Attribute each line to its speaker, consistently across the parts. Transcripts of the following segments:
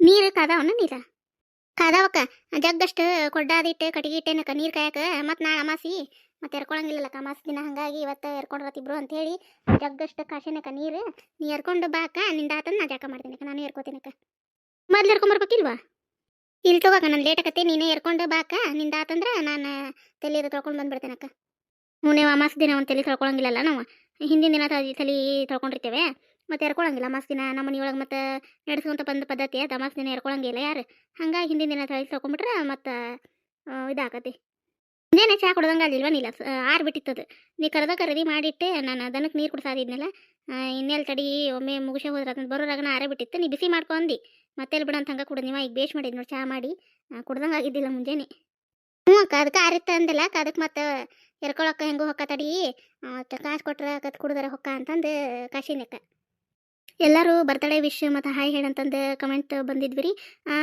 Speaker 1: ನೀರು ಕಾದಾವನ ನೀರ? ಕಾದಾವಕ್ಕ, ಜಗ್ಗಷ್ಟು ಕೊಡ್ಡಾದಿಟ್ಟು ಕಟ್ಟಿಗೆ ಇಟ್ಟೇನಕ್ಕ ನೀರು ಕಾಯಕ? ಮತ್ತು ನಾ ಅಮಾಸಿ? ಮತ್ತೆ ಎರ್ಕೊಳಂಗಿಲ್ಲಕ್ಕ ಅಮಾಸಿ ದಿನ ಹಂಗಾಗಿ ಇವತ್ತು ಅಂತ ಹೇಳಿ ಜಗ್ಗಷ್ಟು ಕಾಶಿನಕ್ಕ ನೀರು. ನೀ ಎರ್ಕೊಂಡು ಬಾಕ ನಿಂದ ಆತನ ನಾ ಜಾಕ ಮಾಡ್ತೀನಕ್ಕ ನಾನು ಎರ್ಕೋತೀನಕ್ಕ. ಮೊದ್ಲು ಎರ್ಕೊಂಬರ್ಬೇಕಿಲ್ವಾ? ಇಲ್ಲಿ ತಗೋಕ ನಾನು ಲೇಟ್ ನೀನೇ ಎರ್ಕೊಂಡು ಬಾಕ ನಿಂದ ಆತಂದ್ರೆ ನಾನು ತಲೆ ತೊಳ್ಕೊಂಡು ಬಂದ್ಬಿಡ್ತೇನಕ್ಕ. ನೀವು ಅಮಾಸಿ ದಿನ ಒಂದು ತಲೆ ತೊಳ್ಕೊಳಂಗಿಲ್ಲಲ್ಲ ನಾವು. ಹಿಂದಿನ ದಿನ ತಲೆ ತೊಳ್ಕೊಂಡಿರ್ತೇವೆ. ಮತ್ತೆ ಎರ್ಕೊಳಂಗಿಲ್ಲ ಮಾಸ್ಕಿನ. ನಮ್ಮ ಮನೆಯೊಳಗೆ ಮತ್ತೆ ನಡೆಸ್ಕೊಂತ ಬಂದ ಪದ್ಧತಿ ಅದ ಮಾಸ್ಕಿನ ಎರ್ಕೊಳಂಗಿಲ್ಲ ಯಾರು? ಹಂಗಾಗಿ ಹಿಂದಿನ ದಿನ ತಲೆ ತೊಗೊಂಬಿಟ್ರೆ ಮತ್ತೆ ಇದಾಕತಿ. ಮುಂಜಾನೆ ಚಹಾ ಕೊಡ್ದಂಗೆ ಅಲ್ಲಿಲ್ವ ನೀಲ? ಆರು ಬಿಟ್ಟಿತ್ತದು. ನೀ ಕರೆದ ಕರೆದಿ ಮಾಡಿಟ್ಟೆ, ನಾನು ದನಕ್ಕೆ ನೀರು ಕುಡಿಸಾದಿದ್ನಲ್ಲ ಇನ್ನೆಲ್ಲ ತಡಿ, ಒಮ್ಮೆ ಮುಗಿಸೇ ಹೋದ್ರೆ ಅದನ್ನ ಬರೋರಾಗ ಆರೇ ಬಿಟ್ಟಿತ್ತು. ನೀ ಬಿಸಿ ಮಾಡ್ಕೊಂಡಿ ಮತ್ತೆ ಎಲ್ಲಿ ಬಿಡಂತ ಹಂಗೆ ಕುಡ, ನೀವು ಈಗ ಬೇಷ್ ಮಾಡಿದ್ ನೋಡಿ ಚಹಾ ಮಾಡಿ. ಕುಡ್ದಂಗೆ ಆಗಿದ್ದಿಲ್ಲ ಮುಂಜಾನೆ. ಹ್ಞೂ ಅಕ್ಕ ಅದಕ್ಕೆ ಆರಿತ್ತ ಅಂದಲ್ಲ ಅಕ್ಕ ಅದಕ್ಕೆ ಮತ್ತೆ ಎರ್ಕೊಳಕ್ಕ ಹೆಂಗೋ ಹೊಕ್ಕ ತಡಿ. ಕಾಸು ಕೊಟ್ರೆ ಕತ್ ಕುಡ್ದಾರ ಹೊಕ್ಕ ಅಂತಂದು ಕಾಶಿನಕ್ಕ ಎಲ್ಲರೂ ಬರ್ತಡೇ ವಿಶ್ ಮತ್ತು ಹಾಯ್ ಹೇಳಂತಂದು ಕಮೆಂಟ್ ಬಂದಿದ್ವಿ ರೀ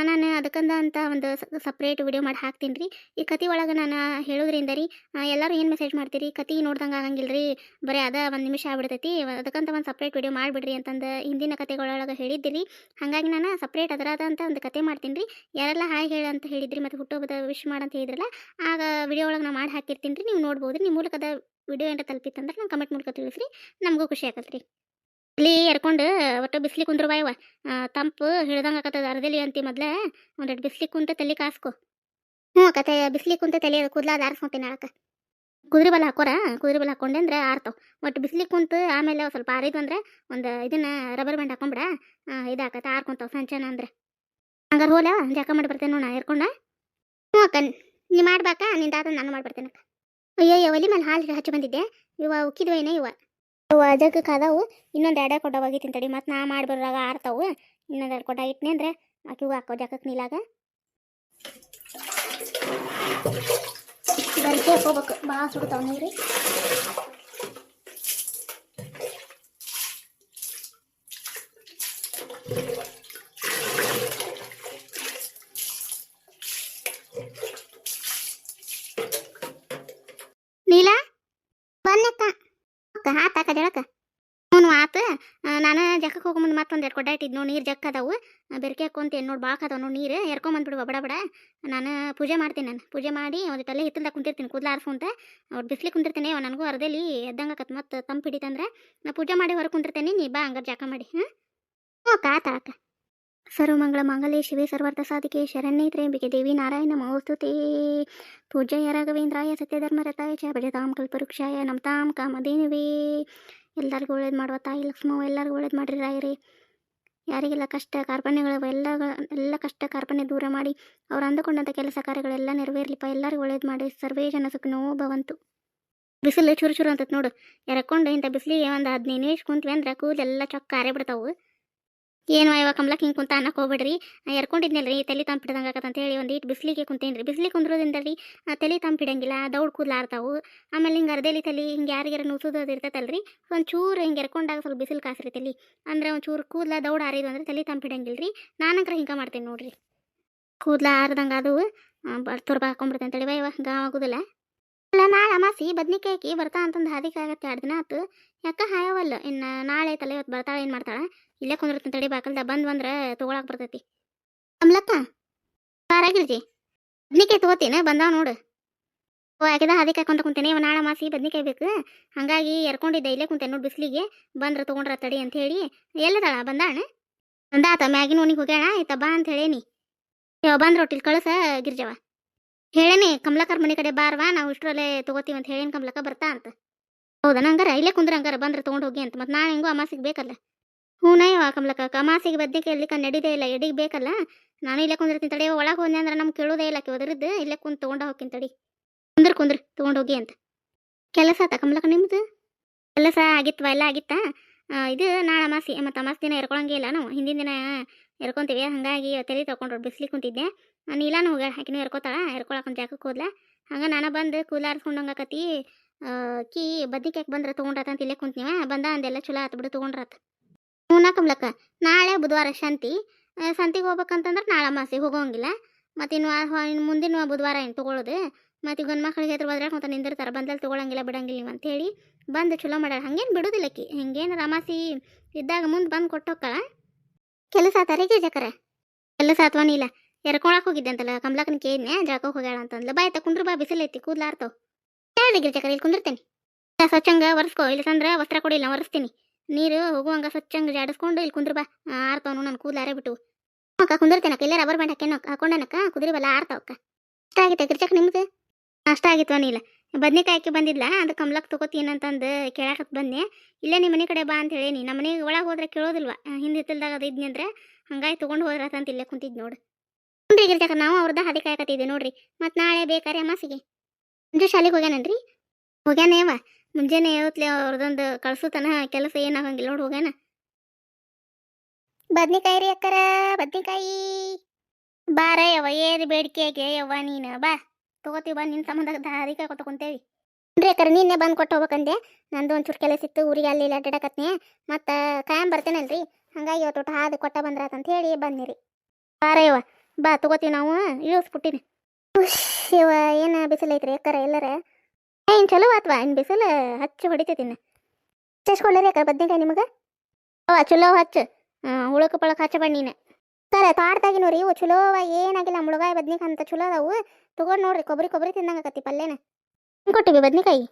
Speaker 1: ನಾನು ಅದಕ್ಕಂದ ಅಂತ ಒಂದು ಸಪ್ರೇಟ್ ವಿಡಿಯೋ ಮಾಡಿ ಹಾಕ್ತೀನಿ ರೀ ಈ ಕತೆ ಒಳಗೆ ನಾನು ಹೇಳೋದ್ರಿಂದ ರೀ ಎಲ್ಲರೂ ಏನು ಮೆಸೇಜ್ ಮಾಡ್ತೀರಿ? ಕತೆ ನೋಡ್ದಂಗೆ ಆಗಂಗಿಲ್ಲ ರೀ ಬರೀ ಅದ ಒಂದು ನಿಮಿಷ ಆಗ್ಬಿಡ್ತೈತಿ. ಅದಕ್ಕಂತ ಒಂದು ಸಪ್ರೇಟ್ ವಿಡಿಯೋ ಮಾಡಿಬಿಡ್ರಿ ಅಂತಂದು ಹಿಂದಿನ ಕತೆಗಳೊಳಗೆ ಹೇಳಿದ್ದಿರಿ. ಹಾಗಾಗಿ ನಾನು ಸಪ್ರೇಟ್ ಅದರಾದ ಅಂತ ಒಂದು ಕತೆ ಮಾಡ್ತೀನಿ ರೀ ಯಾರೆಲ್ಲ ಹಾಯ್ ಹೇಳ ಅಂತ ಹೇಳಿದ್ರಿ ಮತ್ತು ಹುಟ್ಟುಹಬ್ಬದ ವಿಶ್ ಮಾಡಂತ ಹೇಳಿದ್ರಲ್ಲ, ಆಗ ವಿಡಿಯೋ ಒಳಗೆ ನಾನು ಮಾಡಿ ಹಾಕಿರ್ತೀನಿ ರೀ ನೀವು ನೋಡ್ಬೋದು ನಿಮ್ಮ ಮೂಲಕದ ವಿಡಿಯೋ ಏನಾರ ತಲುಪಿತ್ತಂದ್ರೆ ನಾನು ಕಮೆಂಟ್ ಮೂಲಕ ತಿಳಿಸ್ರಿ. ನಮಗೂ ಖುಷಿ ಆಗತ್ತೆ ರೀ ಇಲ್ಲಿ ಎರ್ಕೊಂಡು ಒಟ್ಟು ಬಿಸ್ಲಿ ಕುಂದ್ರು ಬಾಯವ ತಂಪು ಹಿಡ್ದಂಗೆ ಆಕತ್ತದ ಅರ್ಧಲಿ ಅಂತಿ ಮೊದ್ಲೆ ಒಂದೆರಡು ಬಿಸ್ಲಿ ಕುಂತ ತಲೆ ಕಾಸ್ಕೊ. ಹ್ಞೂ ಕತೆ ಬಿಸ್ಲಿ ಕುಂತ ತಲೆ ಕೂದಲಾದ ಆರಿಸ್ಕೊಂತೀನಿ ಅಳಕ ಕುದುರೆ ಬಲ ಹಾಕೋರ? ಕುದುರೆ ಬಲ ಹಾಕೊಂಡೆ ಅಂದ್ರೆ ಆರ್ತಾವ. ಒಟ್ಟು ಬಿಸ್ಲಿ ಕುಂತ ಆಮೇಲೆ ಸ್ವಲ್ಪ ಆರಿದ್ವು ಅಂದ್ರೆ ಒಂದು ಇದನ್ನ ರಬ್ಬರ್ ಬ್ಯಾಂಡ್ ಹಾಕೊಂಬಿಡ. ಇದಾಕತ್ತೆ ಆರ್ಕೊಂತಾವ ಸಂಚನ ಅಂದ್ರೆ. ಹಂಗಾರೆ ಹೋಲ ಜಾಕ ಮಾಡಿ ಬರ್ತೇನೆ ನೋಡ ಎರ್ಕೊಂಡ. ಹ್ಞೂ ಅಕ್ಕ, ನೀ ಮಾಡ್ಬಾಕ ನಿಂದ ಆತ ನಾನು ಮಾಡ್ಬರ್ತೇನೆ ಅಕ್ಕ ಅಯ್ಯೋ ಒಲಿ ಮೇಲೆ ಹಾಲು ಹಚ್ಚಿ ಬಂದಿದ್ದೆ. ಇವ ಉಕ್ಕಿದ್ವೇನೆ ಇವ ಜಗ್ಗಕ್ಕೆ ಅದಾವು ಇನ್ನೊಂದು ಎರಡೇ ಕೊಟ್ಟ ಹೋಗಿ ತಡಿ ಮತ್ತು ನಾ ಮಾಡಿ ಬರೋವಾಗ ಆರ್ತಾವು, ಇನ್ನೊಂದು ಎರಡು ಕೊಟ್ಟ ಇಟ್ನಿ ಅಂದ್ರೆ ಆಕಿಗೂ ಹಾಕೋ ಜಾಕಕ್ಕೆ ನೀಲಾಗ? ಹೋಗ್ಬೇಕು ಭಾಳ ಸುಡ್ತಾವ ನೀರು. ನೀಲ ಬನ್ನಕ್ಕ ಅಕ್ಕ ಆತಾಕ ಜಳಕ ಹ್ಞೂ ಆತ ಆ, ನಾನು ಜಕ್ಕಕ್ಕೆ ಹೋಗೋ ಇಟ್ಟಿದ್ದು ನೋಡಿ ನೀರು ಜಕ್ ಅದಾವು. ಬೆರಕೆ ಹಾಕೊಂತ ನೋಡಿ ಭಾಳ ಅದಾವ ನೋಡಿ ನೀರು. ಎರ್ಕೊಂಬಂದ್ಬಿಡುವ ಬಡ ಬಡ. ನಾನು ಪೂಜೆ ಮಾಡ್ತೀನಿ ನಾನು. ಪೂಜೆ ಮಾಡಿ ಒಂದು ತಲೆ ಹಿತ್ತಲ್ದಾಗ ಕುಂತಿರ್ತೀನಿ ಕೂದಲ ಅಂತ. ಅವ್ರು ಬಿಸ್ಲಿಗೆ ಕುಂತಿರ್ತೀನಿ. ಅವ ನನಗೂ ಅರ್ಧಲಿ ಎದ್ದಂಗೆ ಆಕತ್ ಮತ್ತೆ ತಂಪು ಹಿಡಿತಂದ್ರೆ. ನಾ ಪೂಜೆ ಮಾಡಿ ಹೊರ ಕುಂತಿರ್ತೇನೆ, ನೀ ಬಾ ಹಂಗಾರೆ ಜಾಕ ಮಾಡಿ ಹಾಂ ಅಕ್ಕ, ಆತ ಆಕ ಸರ್ವಮಂಗಳ ಮಂಗಲೇ, ಶಿವೆ ಸರ್ವಾರ್ಥ ಸಾಧಿಕೆ, ಶರಣ್ಯ ತ್ರ್ಯಂಬಿಕೆ ದೇವಿ ನಾರಾಯಣ ಮಹೋಸ್ತುತೆ ಪೂಜೆಯ ರಾಘವೇಂದ್ರಾಯ ಸತ್ಯಧರ್ಮರತಾಯ ಚ ಭಜತಾಂ ಕಲ್ಪವೃಕ್ಷಾಯ ನಮತಾಂ ಕಾಮಧೇನುವೇ. ಎಲ್ಲರಿಗೂ ಒಳ್ಳೇದು ಮಾಡುವ ತಾಯಿ ಲಕ್ಷ್ಮವ ಎಲ್ಲರಿಗೂ ಒಳ್ಳೇದು ಮಾಡಿರಿ ರಾಯರೇ. ಯಾರಿಗೆಲ್ಲ ಕಷ್ಟ ಕಾರ್ಪಣ್ಯಗಳು ಎಲ್ಲ ಎಲ್ಲ ಕಷ್ಟ ಕಾರ್ಪಣ್ಯ ದೂರ ಮಾಡಿ ಅವ್ರು ಅಂದುಕೊಂಡಂಥ ಕೆಲಸ ಕಾರ್ಯಗಳೆಲ್ಲ ನೆರವೇರ್ಲಿಪ್ಪ. ಎಲ್ಲರಿಗೂ ಒಳ್ಳೇದು ಮಾಡಿ. ಸರ್ವೇ ಜನ ಸುಖನೋ ಬಿಸಿಲು ಚುರು ಚುರು ಅಂತ ನೋಡು. ಎರಕೊಂಡು ಇಂಥ ಬಿಸಿಲಿಗೆ ಒಂದು ಹದಿನೈದು ನಿಮಿಷ ಕುಂತ್ವಿ ಅಂದ್ರೆ ಕೂದಲೆಲ್ಲ ಚೊಕ್ಕ ಆರೇ ಬಿಡ್ತಾವು. ಏನು ಇವಾಗ ಕಮಲಕ್ಕೆ ಹಿಂಗೆ ಕುಂತ ಅನ್ನಕ್ಕೆ ಹೋಗ್ಬೇಡ್ರಿ. ಎರ್ಕೊಂಡಿದ್ನಲ್ರಿ, ತಲೆ ತಂಪು ಹಿಡ್ದಂಗೆ ಆಗತ್ತೆ ಅಂತೇಳಿ ಒಂದು ಇಟ್ಟು ಬಿಸಿಲಿಗೆ ಕುಂತೇನ್ರಿ. ಬಿಸಿಲಿಗೆ ಕುಂದ್ರೋದ್ರಿಂದ ರೀ ತಲೆ ತಂಪಿಡಂಗಿಲ್ಲ ದೌಡ್ ಕೂದಲಾರ್ತಾವು ಆಮೇಲೆ ಹಿಂಗೆ ಅರ್ಧಲಿ ತಲೆ ಹಿಂಗೆ ಯಾರಿಗಾರ ನುಸೋದು ಅದು ಒಂದು ಚೂರು ಹಿಂಗೆ ಎರ್ಕೊಂಡಾಗ ಸ್ವಲ್ಪ ಬಿಸಿಲು ಕಾಸ್ರಿ ತಲೆ. ಅಂದ್ರೆ ಚೂರು ಕೂದಲ ದೌಡ್ ಆರಿದು ಅಂದರೆ ತಲೆ ತಂಪು ಹಿಡಂಗಿಲ್ಲ ರೀ ನಾನಂಕ್ರ ಹಿಂಗೆ ಮಾಡ್ತೀನಿ ನೋಡ್ರಿ. ಕೂದಲ ಆರ್ದಂಗೆ ಅದು ತುರ್ಬ ಹಾಕೊಂಡ್ಬಿಡ್ತೇನೆ ಇವಾಗ ಗಾವ್ ಆಗೋದಿಲ್ಲ. ಅಲ್ಲ, ನಾಳೆ ಅಮಾಸಿ ಬದ್ನಿಕಾಯಿ ಹಾಕಿ ಬರ್ತಾ ಅಂತಂದು ಹಾದಿಕಾಗತ್ತೆ ಎರಡು ದಿನ ಆತು. ಯಾಕೆ ಹಾಯವಲ್ಲ ಇನ್ನು ನಾಳೆ ತಲೆ ಇವತ್ತು ಬರ್ತಾಳೆ, ಏನು ಮಾಡ್ತಾಳೆ? ಇಲ್ಲೇ ಕುಂದಿರ್ತೀನಿ ತಡಿ ಬಾಕಲ್ದ ಬಂದ್ ಬಂದ್ರೆ ತಗೊಳಕ್ ಬರ್ತೈತಿ. ಅಮ್ಲಕ್ಕ ಬಾರಾಗಿರ್ಜಿ ಬದ್ನಿಕಾಯಿ ತಗೋತೀನಿ? ಬಂದಾವ ನೋಡು. ಓ ಹಾಕಿದ ಹಾದಿಕಾಯಿ ಕೊಂತ ಕುಂತೇನೆ, ಇವ ನಾಳೆ ಮಾಸಿ ಬದ್ನಿಕಾಯಿ ಬೇಕು. ಹಂಗಾಗಿ ಎರ್ಕೊಂಡಿದ್ದೆ ಇಲ್ಲೇ ಕುಂತೇನೆ ನೋಡಿ ಬಿಸಿಲಿಗೆ. ಬಂದ್ರ ತಗೊಂಡ್ರ ತಡಿ ಅಂತ ಹೇಳಿ. ಎಲ್ಲದಾಳ? ಬಂದಾಣ ಬಂದಾತ ಮ್ಯಾಗಿನ ಓಣಿಗೆ ಹೋಗ್ಯಾಣ ಆಯ್ತಾ, ಬಾ ಅಂತ ಹೇಳೇನಿ. ಇವ ಬಂದ್ರ ರೊಟ್ಟಿಲ್ ಕಳ್ಸ, ಗಿರ್ಜವ. ಹೇಳೇನಿ, ಕಮಲಕರ್ ಮನೆ ಕಡೆ ಬಾರ್ವಾ, ನಾವು ಇಷ್ಟರಲ್ಲೇ ತಗೋತೀವಿ ಅಂತ ಹೇಳೇನಿ ಕಮಲಕ್ಕ ಬರ್ತಾ ಅಂತ. ಹೌದಾ ನಂಗಾರ ಇಲ್ಲೇ ಕುಂದ್ರ ಹಂಗಾರ, ಬಂದ್ರ ತೊಗೊಂಡು ಹೋಗಿ ಅಂತ. ಮತ್ತೆ ನಾನು ಹೆಂಗೋ ಅಮಾಸಿಗೆ ಬೇಕಲ್ಲ. ಹೂನಯ್ಯವ ಕಮಲಕ್ಕ ಬದ್ನಿಕಾಯಿ ಎಲ್ಲಿ ನಡೀದೇ ಇಲ್ಲ, ಎಡಿಗೆ ಬೇಕಲ್ಲ? ನಾನು ಇಲ್ಲೇ ಕುಂದಿರ್ತೀನಿ ತಡಿ ಒಳಗೆ ಹೋದೆ ಅಂದ್ರೆ ನಮ್ಗೆ ಕೇಳೋದೇ ಇಲ್ಲ ಒದರಿದ್ದು ಇಲ್ಲೇ ಕುಂದು ತೊಗೊಂಡು ಹೋಗ್ತೀನಿ ತಡಿ. ಕುಂದ್ರ ಕುಂದ್ರ, ತೊಗೊಂಡು ಹೋಗಿ ಅಂತ. ಕೆಲಸ ಆತ ಕಮಲಕ್ಕ ನಿಮ್ದು? ಕೆಲಸ ಆಗಿತ್ವಾ, ಎಲ್ಲ ಆಗಿತ್ತಾ? ಇದು ನಾಳೆ ಅಮಾಸಿ, ಮತ್ತು ಅಮಾಸಿ ದಿನ ಎರ್ಕೊಳಂಗೆ ಇಲ್ಲ ನಾವು. ಹಿಂದಿನ ದಿನ ಎರ್ಕೊಂತೀವಿ, ಹಾಗಾಗಿ ತಲೆ ತೊಗೊಂಡ್ರು ಬಿಸ್ಲಿಗೆ ಕುಂತಿದ್ದೆ. ನೀಲಾನು ಹೋಗ್ಯಾಳ, ಆಕಿನೂ ಎರ್ಕೋತಾಳ ಎರ್ಕೊಳಕ್ಕೆ ಒಂದು ಜಾಗಕ್ಕೆ ಹೋದ್ಲ. ಹಂಗೆ ನಾನು ಬಂದು ಕೂಲಾರ್ಸ್ಕೊಂಡಂಗೆ ಆಕತಿ ಕಿ ಬದ್ನಿಕಾಯಕ್ಕೆ ಬಂದ್ರೆ ತೊಗೊಂಡ್ರತ ಅಂತ ಇಲ್ಲೇ ಕುಂತೀವ ಬಂದ ಅಂದೆಲ್ಲ ಚಲೋ ಆತು ಬಿಡು, ತೊಗೊಂಡ್ರಾತ. ಹ್ಞೂ ಕಮಲಕ್ಕ ನಾಳೆ ಬುಧವಾರ ಶಾಂತಿ. ಸಂತಿಗೆ ಹೋಗ್ಬೇಕಂತಂದ್ರೆ ನಾಳೆ ಮಾಸಿ ಹೋಗೋಂಗಿಲ್ಲ. ಮತ್ತು ಇನ್ನು ಮುಂದಿನ ಬುಧವಾರ ಏನು ತೊಗೊಳೋದು? ಮತ್ತು ಗಂಡು ಮಕ್ಳಿಗೆ ಹತ್ರ ಬದ್ರಾಕೊಂತ ನಿಂದಿರ್ತಾರೆ. ಬಂದಲ್ಲಿ ತೊಗೊಳಂಗಿಲ್ಲ, ಬಿಡಂಗಿಲ್ಲ ನೀವು ಅಂತೇಳಿ ಬಂದು ಚಲೋ ಮಾಡ್ಯಾರ ಹಂಗೇನು ಬಿಡೋದಿಲ್ಲ ಆಕಿ ಹಿಂಗೇನು ಅಮಾಸಿ ಇದ್ದಾಗ ಮುಂದೆ ಬಂದು ಕೊಟ್ಟು ಹೋಗ್ತಾಳ. ಕೆಲಸ ತರಿಗೆ ಜಕರ? ಕೆಲಸ ಸಾತ್ವಾನಿ ಇಲ್ಲ ಎರ್ಕೊಳಕ್ ಹೋಗಿದ್ದೆ ಅಂತಲ್ಲ, ಕಮಲಕ್ಕನ ಕೇದ್ನೆ ಜಾಕ ಹೋಗ್ಯಾಳ ಅಂತಂದ್ಲ. ಬಾಯ್ ತಕೊಂಡ್ರು ಬಾ ಬಿಸಿಲೈತಿ ಕೂದ್ಲಾರ್ತಾವ ಹೇಳಿ ಗಿರ್ಜಕರ ಇಲ್ಲಿ ಕುಂದಿರ್ತೇನೆ. ಸ್ವಚ್ಛಂಗ ಒರೆಸ್ಕೋ ಇಲ್ಲ ತಂದ್ರೆ ವಸ್ತ್ರ ಕೊಡಿಲ್ಲ ಒರೆಸ್ತೀನಿ. ನೀರು ಹೋಗುವಂಗ ಸ್ವಚ್ಛಂಗ ಜಾಡಿಸ್ಕೊಂಡು ಇಲ್ಲಿ ಕುಂದ್ರ ಬಾ. ಆರ್ತಾವನು ಕೂದಲು ಆರೆ ಬಿಟ್ಟು. ಅಕ್ಕ ಕುಂದಿರ್ತೇನಕ್ಕ ಇಲ್ಲೇ ರಬ್ಬರ್ ಬ್ಯಾಂಡ್ ಹಾಕೇನು ಹಾಕೊಂಡನಕ್ಕ ಕುದುರೆ ಬಲ್ಲ ಆರ್ತಾವಕ್ಕ ಅಷ್ಟ ಆಗಿತ್ತು ಗಿರ್ಚಕ್ ನಿಮ್ದು? ಅಷ್ಟ ಆಗಿತ್ತು ಅನಿಲ್ಲ ಬದ್ನಿಕಾಯ್ಕೆ ಬಂದಿಲ್ಲ ಅದು ಕಮ್ಲಕ್ ತಗೋತೀನಿ ಅಂತಂದು ಕೇಳಾಕತ್ ಬಂದೆ. ಇಲ್ಲೇ ನಿಮ್ಮ ಮನೆ ಕಡೆ ಬಾ ಅಂತ ಹೇಳೀನಿ. ನಮ್ಮ ಮನೆಗೆ ಒಳಗೆ ಹೋದ್ರೆ ಕೇಳೋದಿಲ್ವ? ಹಿಂದೆ ಹಿತ್ತಲ್ದಾಗ ಅದು ಇದ್ನಿ ಅಂದ್ರೆ ಹಂಗಾಗಿ ತೊಗೊಂಡು ಹೋದ್ರ ಅಂತ ಇಲ್ಲೇ ಕುಂತಿದ್ ನೋಡು. ಹುನ್ರಿ ಗಿರ್ಜಕ ನಾವು ಅವ್ರದ್ದು ಹದಿ ಕಾಯಕತ್ತಿದ್ದೆ ನೋಡ್ರಿ. ಮತ್ತೆ ನಾಳೆ ಬೇಕಾರೆ ಮಾಸಿಗೆ ಅಂಜು ಶಾಲೆಗೆ ಹೋಗ್ಯಾನನ್ರಿ? ಹೋಗ್ಯಾನೇವ? ಮುಂಜಾನೆ ಹೊತ್ಲೆ ಅವ್ರದೊಂದು ಕಳ್ಸು ಕೆಲಸ ಏನಾಗಂಗಿಲ್ಲ ನೋಡಿ ಹೋಗ್ಯಾನ. ಬದ್ನಿಕಾಯಿ ರೀ ಅಕ್ಕರ, ಬದ್ನಿಕಾಯಿ. ಬಾರ ಯವ್ವ ಏರಿ ಬೇಡಿಕೆಗೆ ಯವ್ವ ನೀನು? ಬಾ ತಗೋತೀವಿ ಬಾ ನಿನ್ನ ಸಂಬಂಧ ದಾರಿಕಾಯಿ ಕೊಟ್ಕೊಂತೇವಿ ರೀ ಅಕ್ಕರ, ನಿನ್ನೆ ಬಂದು ಕೊಟ್ಟು ಹೋಗ್ಬೇಕಂದೆ. ನಂದು ಒಂಚೂರು ಕೆಲಸ ಇತ್ತು, ಊರಿಗೆ ಅಲ್ಲಿ ಅಡ್ಡಾಡಕತ್ನಿ. ಮತ್ತು ಕಾಯಂ ಬರ್ತೇನಲ್ರಿ? ಹಂಗಾಗಿ ಇವತ್ತು ಊಟ ಹಾದು ಕೊಟ್ಟ ಬಂದ್ರಾತಂತ ಹೇಳಿ ಬಂದಿರಿ ಬಾರ ಯವ್ವ, ಬಾ, ತಗೋತೀವಿ ನಾವು ಇಳಿಸ್ಬಿಟ್ಟಿನಿ ಶಿವ ಏನು ಬಿಸಿಲೈತ್ರಿ ಅಕ್ಕರ ಎಲ್ಲರ? ಏನು ಚಲೋ ಆತ್ವಾ? ಇನ್ನು ಬಿಸಿಲು ಹಚ್ಚಿ ಹೊಡಿತೈತಿ ಇನ್ನು ಎಷ್ಟು ಕೊಳ್ಳರಿ ಅಕ್ಕ ಬದ್ನೆಕಾಯಿ ನಿಮಗೆ. ಅವ ಚಲೋ ಹಚ್ಚು. ಹುಳಕ ಪಳಕ ಹಚ್ಚ ನೀನು. ಸರ, ತೋಟದಾಗಿನೂ ರೀ, ಇವು ಚಲೋವ ಏನಾಗಿಲ್ಲ, ಮುಳುಗಾಯಿ ಬದ್ನಿಕಾಯಿ ಅಂತ ಚಲೋ ಅದಾವು. ತಗೊಂಡು ನೋಡ್ರಿ ಕೊಬ್ಬರಿ ಕೊಬ್ಬರಿ ತಿಂದಂಗೆ ಆಕತಿ ಪಲ್ಯನ. ಹೆಂಗೆ ಕೊಟ್ಟಿವಿ ಬದ್ನಿಕಾಯಿ?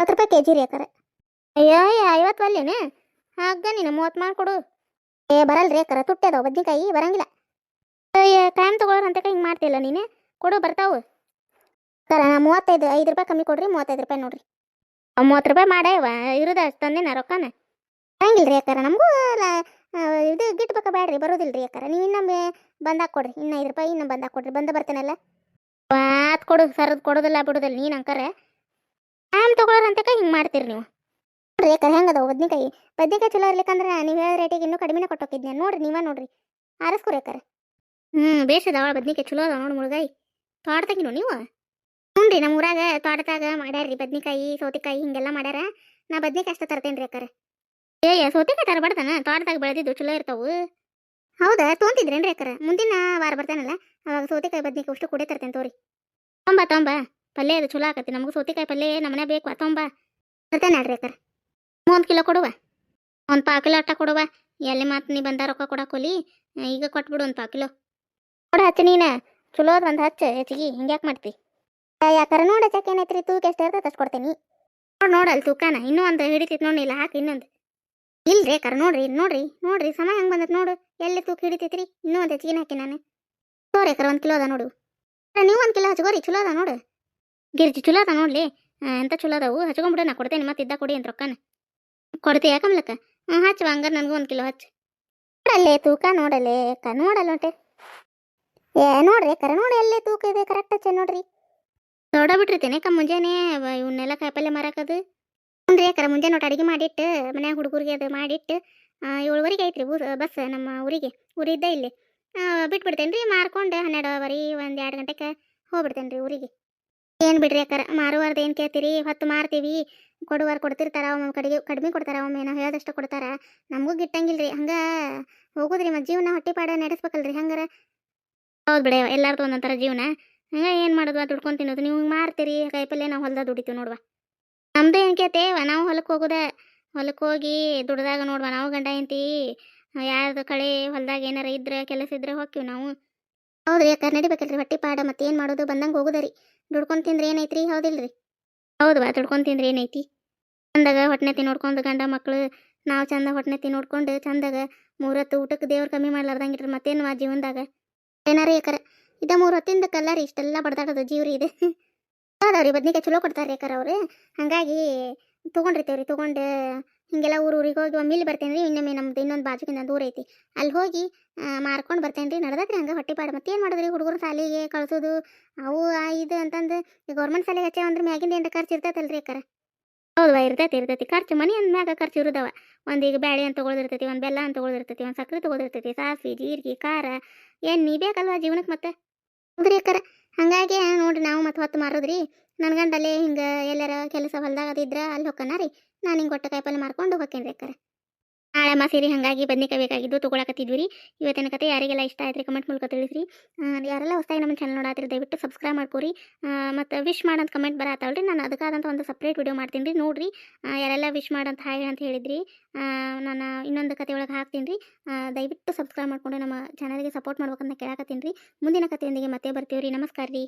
Speaker 1: ಹತ್ತು ರೂಪಾಯಿ ಕೆ ಜಿ ರೀ ಅಕ್ಕಾರ. ಅಯ್ಯೋ ಐವತ್ತು ಅಲ್ಲೇನೆ? ಹಾಗ ನೀನು, ಮೂವತ್ತು ಮಾಡಿಕೊಡು ಏ, ಬರಲ್ರಿ ಅಕ್ಕಾರ, ತುಟ್ಟಿ ಅದಾವ ಬದ್ನಿಕಾಯಿ, ಬರಂಗಿಲ್ಲ. ಟೈಮ್ ಅಂತ ಹಿಂಗೆ ಮಾಡ್ತಿಲ್ಲ ನೀನು? ಕೊಡು, ಬರ್ತಾವು. ಸರ ಮೂವತ್ತೈದು, ಐದು ರೂಪಾಯಿ ಕಮ್ಮಿ ಕೊಡ್ರಿ, ಮೂವತ್ತೈದು ರೂಪಾಯಿ ನೋಡ್ರಿ. ಮೂವತ್ತು ರೂಪಾಯಿ ಮಾಡೇ ಇರೋದ ಅಷ್ಟು ತಂದೆ ರೊಕ್ಕನ? ಹಂಗಿಲ್ರಿ ರೀ ಅಕ್ಕಾರ, ನಮಗೂ ಇದು ಗಿಟ್ಬೇಕ ಬೇಡ್ರಿ ಬ್ಯಾಡ್ರಿ ಬರೋದಿಲ್ಲ ರೀ ಅಕ್ಕಾರ. ನೀವು ಇನ್ನೊಮ್ಮೆ ಬಂದಾಗ ಕೊಡ್ರಿ, ಇನ್ನ ಐದು ರೂಪಾಯಿ, ಇನ್ನೊಮ್ಮೆ ಬಂದಾಗ ಕೊಡ್ರಿ, ಬಂದ ಬರ್ತೇನಲ್ಲ? ಮಾತು ಕೊಡು, ಸರದ್ ಕೊಡೋದಿಲ್ಲ ಬಿಡೋದಿಲ್ಲ, ನೀನು ಅಂಕರೆ. ಆಮ್ ತಗೊಳ್ಳೋರಂತ ಹಿಂಗೆ ಮಾಡ್ತೀರಿ ನೀವು. ನೋಡ್ರಿ ಅಕ್ಕಾರ ಅದಾವ ಬದ್ನಿಕಾಯಿ? ಬದ್ನಿಕಾಯಿ ಚಲೋ ಇರ್ಲಿಕ್ಕಂದ್ರೆ ನೀವು ಹೇಳೋ ರೇಟಿಗೆ ಇನ್ನೂ ಕಡಿಮೆನೇ ಕೊಟ್ಟೋಗಿದ್ನೆ ನೋಡ್ರಿ, ನೀವೇ ನೋಡ್ರಿ. ಆರಿಸ್ಕೊರಿ ಅಕ್ಕಾರ. ಹ್ಞೂ ಬೇಸದವ ಬದ್ನಿಕಾಯಿ ಚಲೋ ಅದಾವ ನೋಡಿ ಮುಳುಗಾಯಿ. ನೋಡಿ ನೀವು? ಹ್ಞೂ ನಮ್ಮ ಊರಾಗ ತೋಟದಾಗ ಮಾಡ್ಯಾರ್ರಿ ಬದ್ನಿಕಾಯಿ, ಸೌತೆಕಾಯಿ ಹಿಂಗೆಲ್ಲ ಮಾಡ್ಯಾರ. ನಾ ಬದ್ನಿಕಾಯಿ ಅಷ್ಟ ತರ್ತೇನೆ ರೀ ಅಕ್ಕಾರ. ಏ ಸೌತೆಕಾಯಿ ತರಬಾರ್ದನ? ತೋಟದಾಗ ಬೆಳೆದಿದ್ದು ಚಲೋ ಇರ್ತಾವು. ಹೌದಾ? ತೊಗೊಂತಿದ್ರೇನ್ರಿ ಅಕ್ಕಾರ? ಮುಂದಿನ ವಾರ ಬರ್ತಾನಲ್ಲ, ಅವಾಗ ಸೌತೆಕಾಯಿ, ಬದ್ನಿಕಾಯಿ ಅಷ್ಟು ಕೂಡೇ ತರ್ತೇನೆ ತೋರಿ. ತೊಂಬ ತೊಂಬ. ಪಲ್ಯ ಅದು ಚಲೋ ಆಕತಿ ನಮಗೂ ಸೌತೆಕಾಯಿ ಪಲ್ಯ ನಮ್ಮನೆ ಬೇಕು ತೊಂಬ. ತರ್ತೇನೆ ನೋಡ್ರಿ ಅಕ್ಕಾರ. ಮೂವತ್ತು ಕಿಲೋ ಕೊಡುವ. ಒಂದು ಪಾವು ಕಿಲೋ ಅಟ್ಟ ಕೊಡುವ. ಎಲ್ಲಿ ಮಾತು ನೀ ಬಂದ ರೊಕ್ಕ ಕೊಡಕ್ಕೋಲಿ ಈಗ ಕೊಟ್ಬಿಡು ಒಂದು ಪಾವು ಕಿಲೋ. ಕೊಡ ಹಚ್ಚ ನೀನು. ಚಲೋ ಒಂದು ಹಚ್ಚ, ಹೆಚ್ಚಿಗೆ. ಹಿಂಗ್ಯಾಕೆ ಮಾಡ್ತಿ? ಯಾಕಾರ ನೋಡ ಏನೈತ್ರಿ ತೂಕ ಎಷ್ಟು ಇರ್ತದೆ ಅಷ್ಟು ಕೊಡ್ತೇನೆ ನೋಡಿ ನೋಡಲ್ ತೂಕನ. ಇನ್ನೂ ಒಂದು ಹಿಡಿತೈತಿ ನೋಡಿ ಇಲ್ಲ ಹಾಕಿ ಇನ್ನೊಂದು. ಇಲ್ರಿ ಕರ ನೋಡ್ರಿ ನೋಡ್ರಿ ನೋಡ್ರಿ. ಸಮಯ ಹಂಗ ಬಂದತ್ ನೋಡು. ಎಲ್ಲಿ ತೂಕ ಹಿಡಿತೈತ್ರಿ? ಇನ್ನೂ ಒಂದು ಹೆಚ್ಚಿಗೆ ಹಾಕಿ ನಾನು. ತೋರಿ ಕರ ಒಂದು ಕಿಲೋ ಅದ ನೋಡು. ನೀವು ಒಂದು ಕಿಲೋ ಹಚ್ಕೋರಿ ಚಲೋ ಅದ ನೋಡು. ಗಿರ್ಜಿ ಚಲೋ ಅದ ನೋಡ್ಲಿ. ಎಂತ ಚಲೋ ಅದಾವು? ಹಚ್ಕೊಂಬಿಡು, ನಾ ಕೊಡ್ತೇನೆ, ಮತ್ತೆ ಇದ್ದ ಕೊಡಿ ಅಂತ ರೊಕ್ಕನ. ಕೊಡ್ತೀಯ ಕಮ್ಲಕ್ಕ? ಹ್ಞೂ ಹಚ್ಚು ಹಂಗಾರೆ ನನಗೂ ಒಂದು ಕಿಲೋ ಹಚ್ಚು. ನೋಡಲ್ಲೇ ತೂಕ, ನೋಡಲ್ಲೇ ಅಕ್ಕ, ನೋಡಲ್ಲ ಹೊಟ್ಟೆ ಏ, ನೋಡ್ರಿ ಕರ ನೋಡಿ, ಎಲ್ಲೇ ತೂಕ ಇದೆ ಕರೆಕ್ಟ್ ಹಚ್ಚ ನೋಡ್ರಿ. ದೊಡ್ಡ ಬಿಟ್ಟಿರ್ತೇನೆ ಅಕ್ಕ ಮುಂಜಾನೆ ಇವನ್ನೆಲ್ಲ ಕಾಯಿಪಲ್ಲೆ ಮಾರಾಕದು. ಹ್ಞೂ ಅಕ್ಕರ ಮುಂಜಾನೆ ಒಟ್ಟು ಅಡುಗೆ ಮಾಡಿಟ್ಟು, ಮನ್ಯಾಗ ಹುಡುಗರಿಗೆ ಅದು ಮಾಡಿಟ್ಟು ಏಳುವರೆಗೆ ಐತ್ರಿ ಊರು ಬಸ್ ನಮ್ಮ ಊರಿಗೆ. ಊರಿದ್ದ ಇಲ್ಲಿ. ಬಿಟ್ಬಿಡ್ತೇನೆ ರೀ ಮಾರ್ಕೊಂಡು ಹನ್ನೆರಡುವರೆ, ಒಂದು ಎರಡು ಗಂಟೆಗೆ ಹೋಗ್ಬಿಡ್ತೇನೆ ರೀ ಊರಿಗೆ. ಏನು ಬಿಡ್ರಿ ಅಕ್ಕರ, ಮಾರುವಾರ್ದು ಏನು ಕೇಳ್ತೀರಿ? ಹೊತ್ತು ಮಾರ್ತೀವಿ. ಕೊಡುವಾರ ಕೊಡ್ತಿರ್ತಾರ ಒಮ್ಮೆ ಕಡಿಗೆ, ಕಡಿಮೆ ಕೊಡ್ತಾರ, ಒಮ್ಮೆ ನಾವು ಹೇಳೋದಷ್ಟು ಕೊಡ್ತಾರ. ನಮಗೂ ಗಿಟ್ಟಂಗಿಲ್ಲ ರೀ ಹಂಗೆ ಹೋಗೋದ್ರಿ ಮತ್ತು ಜೀವನ ಹೊಟ್ಟೆಪಾಡ ನಡೆಸ್ಬೇಕಲ್ರಿ, ಹಂಗಾರ. ಹೌದು ಬಿಡ ಎಲ್ಲಾರ್ದು ಒಂದೊಂಥರ ಜೀವನ. ಹಂಗೆ ಏನು ಮಾಡೋದು ದುಡ್ಕೊಂಡು ತಿನ್ನೋದು? ನೀವು ಮಾರ್ತೀರಿ. ಕಾಯಿಪಲ್ಲೆ ನಾವು ಹೊಲ್ದಾಗ ದುಡಿತೀವಿ ನೋಡುವ. ನಮ್ದು ಏನು ಕೇತೇವ ನಾವು ಹೊಲಕ್ಕೆ ಹೋಗೋದ? ಹೊಲಕ್ಕೆ ಹೋಗಿ ದುಡ್ದಾಗ ನೋಡುವ ನಾವು ಗಂಡ ಎಂತಿ ಯಾರ್ದು ಕಳೆ ಹೊಲ್ದಾಗ ಏನಾರ ಇದ್ರೆ, ಕೆಲಸ ಇದ್ರೆ ಹೋಗ್ತೀವಿ ನಾವು. ಹೌದ್ರಿ ಯಾಕೆ ನಡಿಬೇಕಲ್ರಿ ಹೊಟ್ಟಿ ಪಾಡ ಮತ್ತೆ ಏನು ಮಾಡೋದು ಬಂದಂಗೆ ಹೋಗೋದರಿ ದುಡ್ಕೊಂಡು ತಿಂದ್ರೆ ಏನೈತ್ರಿ? ಹೌದಿಲ್ರಿ. ಹೌದು ಬಾ ದುಡ್ಕೊಂಡು ತಿಂದ್ರೆ ಏನೈತಿ? ಚಂದಾಗ ಹೊಟ್ಟೆತಿ ನೋಡ್ಕೊಂಡು ಗಂಡ ಮಕ್ಕಳು ನಾವು ಚಂದ ಹೊಟ್ಟೆತಿ ನೋಡ್ಕೊಂಡು ಚಂದಾಗ ಮೂರತ್ತು ಊಟಕ್ಕೆ ದೇವ್ರು ಕಮ್ಮಿ ಮಾಡ್ಲಾರ್ದಂಗೆ ಇಟ್ರೆ ಮತ್ತೇನು ಜೀವನದಾಗ? ಏನಾರ ಯಾಕರ ಇದ ಮೂರು ಹೊತ್ತಿಂದ ಕಲ್ಲರಿ ಇಷ್ಟೆಲ್ಲ ಬಡ್ದಾಡೋದು ಜೀವ್ರಿ ಇದೆ. ಅದಾವ್ರಿ, ಬದ್ನಿಕಾಯಿ ಚಲೋ ಕೊಡ್ತಾರೆ ಯಾಕರ ಅವ್ರು. ಹಂಗಾಗಿ ತೊಗೊಂಡಿರ್ತೇವ್ರಿ ತೊಗೊಂಡು ಹಿಂಗೆಲ್ಲ ಊರು ಊರಿಗೆ ಹೋಗಿ ಒಮ್ಮೆ ಇಲ್ಲಿ ಬರ್ತೇನೆ ರೀ ಇನ್ನೊಮ್ಮೆ ನಮ್ದು ಇನ್ನೊಂದು ಬಾಜುಕಿಂದ ದೂರ ಐತಿ. ಅಲ್ಲಿ ಹೋಗಿ ಮಾರ್ಕೊಂಡು ಬರ್ತೇನೆ ರೀ ನಡ್ದತ್ರಿ ಹಂಗೆ ಹೊಟ್ಟೆ ಮತ್ತೆ ಏನು ಮಾಡಿದ್ರಿ ಹುಡುಗರು ಸಾಲಿಗೆ ಕಳ್ಸೋದು, ಅವು ಇದು ಅಂತಂದು ಗೌರ್ಮೆಂಟ್ ಶಾಲೆಗೆ ಹಚ್ಚೆ ಅಂದ್ರೆ ಮ್ಯಾಗಿಂದ ಏನು ಖರ್ಚು ಇರ್ತೈತಲ್ರಿ ಅಕ್ಕರ. ಹೌದ್ ಬಾ, ಇರ್ತೈತಿ ಇರ್ತೈತಿ. ಖರ್ಚು ಮನೆ ಅಂದ ಮ್ಯಾಗ ಖರ್ಚು ಇರುದವ. ಒಂದು ಈಗ ಬ್ಯಾಳೆ ಅಂತ ತೊಗೊಳ್ದಿರ್ತೈತಿ, ಒಂದು ಬೆಲ್ಲ ಅಂತ ತೊಗೊಳ್ದಿರ್ತೈತಿ, ಒಂದು ಸಕ್ಕರೆ ತೊಗೊಳ್ದಿರ್ತೈತಿ, ಸಾಸಿವೆ, ಜೀರಿಗೆ, ಖಾರ. ಎಣ್ಣೆ ಬೇಕಲ್ವಾ ಜೀವನಕ್ಕೆ ಮತ್ತೆ? ಹೌದ್ರಿ ಅಕ್ಕಾರ? ಹಂಗಾಗಿ ನೋಡ್ರಿ ನಾವು ಮತ್ತೆ ಹೊತ್ತು ಮಾರೋದ್ರಿ. ನನ್ನ ಗಂಡಲ್ಲೇ ಹಿಂಗೆ ಎಲ್ಲಾರ ಕೆಲಸ ಹೊಲ್ದಾಗ ಅದಿದ್ರೆ ಅಲ್ಲಿ ಹೊಕ್ಕನ ರೀ. ನಾನು ಹಿಂಗೆ ಹೊಟ್ಟೆ ಕಾಯಿಪಲ್ಲೆ ಮಾರ್ಕೊಂಡು ಹೊಕ್ಕೇನ್ರಿ ಅಕ್ಕಾರ. ನಾಳೆ ಸೀರೆ, ಹಾಗಾಗಿ ಬದ್ನಿಕಾಯಿ ಬೇಕಾಗಿದ್ದು ತೊಗೊಳಕತ್ತಿದ್ವಿ ರೀ ಇವತ್ತಿನ ಕತೆ ಯಾರಿಗೆಲ್ಲ ಇಷ್ಟ ಆಯ್ತು ರೀ ಕಮೆಂಟ್ ಮೂಲಕ ತಿಳಿಸ್ರಿ. ಯಾರೆಲ್ಲ ಹೊಸದಾಗಿ ನಮ್ಮ ಚಾನಲ್ ನೋಡಾತ್ರಿ, ದಯವಿಟ್ಟು ಸಬ್ಸ್ಕ್ರೈಬ್ ಮಾಡ್ಕೊರಿ. ಮತ್ತು ವಿಶ್ ಮಾಡಂತ ಕಮೆಂಟ್ ಬರತ್ತಾವಲ್ರಿ. ನಾನು ಅದಕ್ಕಾದಂಥ ಒಂದು ಸಪ್ರೇಟ್ ವಿಡಿಯೋ ಮಾಡ್ತೀನಿ ರೀ ನೋಡಿರಿ ಯಾರೆಲ್ಲ ವಿಶ್ ಮಾಡೋಂಥ ಹಾಯ್ ಅಂತ ಹೇಳಿದ್ರಿ. ನಾನು ಇನ್ನೊಂದು ಕತೆ ಒಳಗೆ ಹಾಕ್ತೀನಿ ರೀ ದಯವಿಟ್ಟು ಸಬ್ಸ್ಕ್ರೈಬ್ ಮಾಡ್ಕೊಂಡು ನಮ್ಮ ಚಾನಲ್ಗೆ ಸಪೋರ್ಟ್ ಮಾಡ್ಬೇಕಂತ ಕೇಳಾಕತ್ತೀನಿ ರೀ ಮುಂದಿನ ಕಥೆಯೊಂದಿಗೆ ಮತ್ತೆ ಬರ್ತೀವಿ ರೀ ನಮಸ್ಕಾರ ರೀ